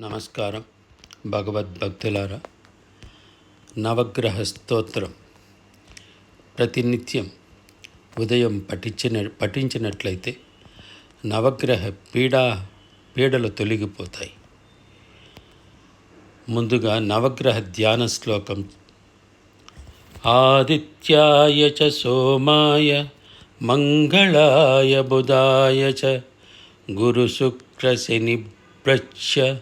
నమస్కారం భగవద్భక్తులారా నవగ్రహ స్తోత్రం ప్రతినిత్యం ఉదయం పఠించిన పఠించినట్లయితే నవగ్రహ పీడా పీడలు తొలగిపోతాయి. ముందుగా నవగ్రహ ధ్యాన శ్లోకం. ఆదిత్యాయ చ సోమాయ మంగళాయ బుధాయ చ గురుశుక్రశనిభ్రచ్చ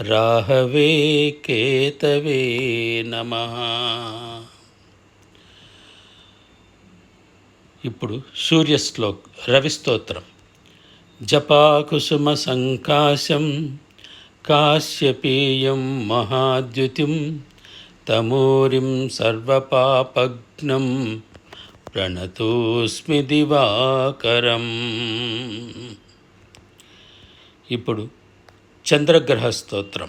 రాహవే కేతవే నమ. ఇప్పుడు సూర్యశ్లోక్ రవిస్తోత్రం జపాకుసుమ సంకాశం కాశ్యపేయం మహాద్యుతిం తమోరిం సర్వపాపఘ్నం ప్రణతోస్మి దివాకరం. ఇప్పుడు చంద్రగ్రహ స్తోత్రం.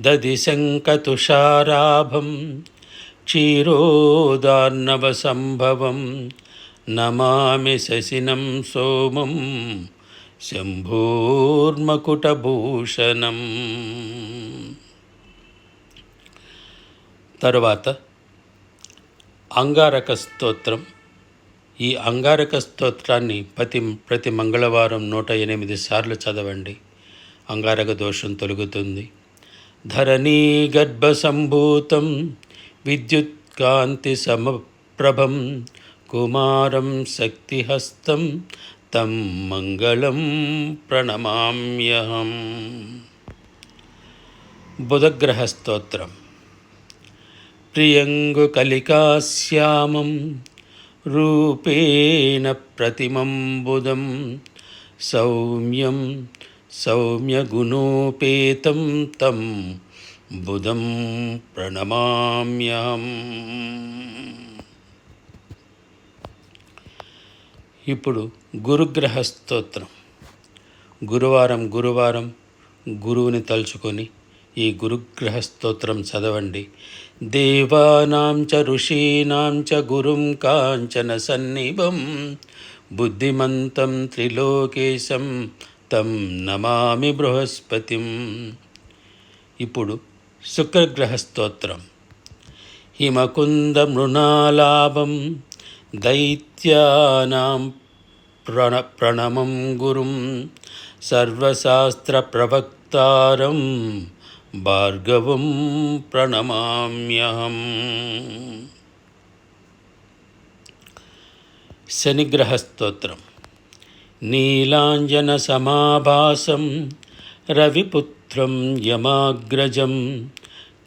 దదిశంకతుషారాభం క్షీరోదార్ణవ సంభవం నమామి శశినం సోమం శంభూర్మకుటభూషణం. తరువాత అంగారక స్తోత్రం. ఈ అంగారక స్తోత్రాన్ని ప్రతి ప్రతి మంగళవారం నూట ఎనిమిది సార్లు చదవండి. అంగారక దోషం తొలగుతుంది. ధరణీ గర్భసంభూతం విద్యుత్కాంతి సమప్రభం కుమారం శక్తిహస్తం తం మంగళం ప్రణమామ్యహం. బుధగ్రహ స్తోత్రం ప్రియంగు ప్రియంగుకలికాశ్యామం రూపేణ ప్రతిమం బుధం సౌమ్యం సౌమ్యగుణోపేతం తం బుధం ప్రణమామ్యహం. ఇప్పుడు గురుగ్రహ స్తోత్రం. గురువారం గురువారం గురువుని తలుచుకొని ఈ గురుగ్రహ స్తోత్రం చదవండి. దేవానాం చ ఋషీణాం చ గురుం కాంచన సన్నిభం. బుద్ధిమంతం త్రిలోకేశం తం నమామి బృహస్పతిం. ఇప్పుడు శుక్రగ్రహ స్తోత్రం హిమకుంద మృణాలాభం దైత్యానాం ప్రణ్ ప్రణమం గురుం. సర్వశాస్త్ర ప్రవక్తారం భార్గవం ప్రణమామ్యహం. శనిగ్రహ స్తోత్రం నీలాంజనసమాభాసం రవిపుత్రం యమాగ్రజం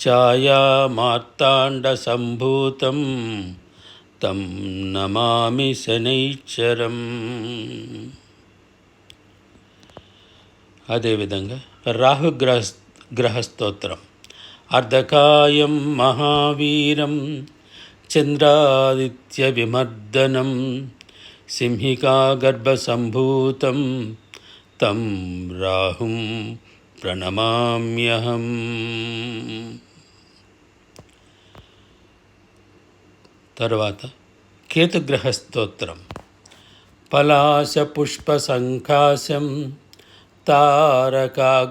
ఛాయామార్తాండసంభూతం తం నమామి శనైశ్చరం అదేవిధంగా రాహుగ్రహ గ్రహస్తోత్రం అర్ధకాయం మహావీరం చంద్రాదిత్య విమర్దనం సింహికాగర్భసంభూతం తం రాహుం ప్రణమామ్యహం తరువాత కేతుగ్రహ స్తోత్రం పలాశపుష్పసంకాశం తారకాగ్రహమస్తకం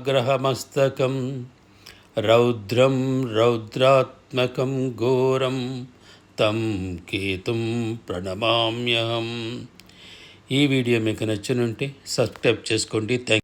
రౌద్రం రౌద్రాత్మకం ఘోరం తం కేతుం ప్రణమామ్యహం ఈ వీడియో మీకు నచ్చినుంటే సబ్స్క్రైబ్ చేసుకోండి. థ్యాంక్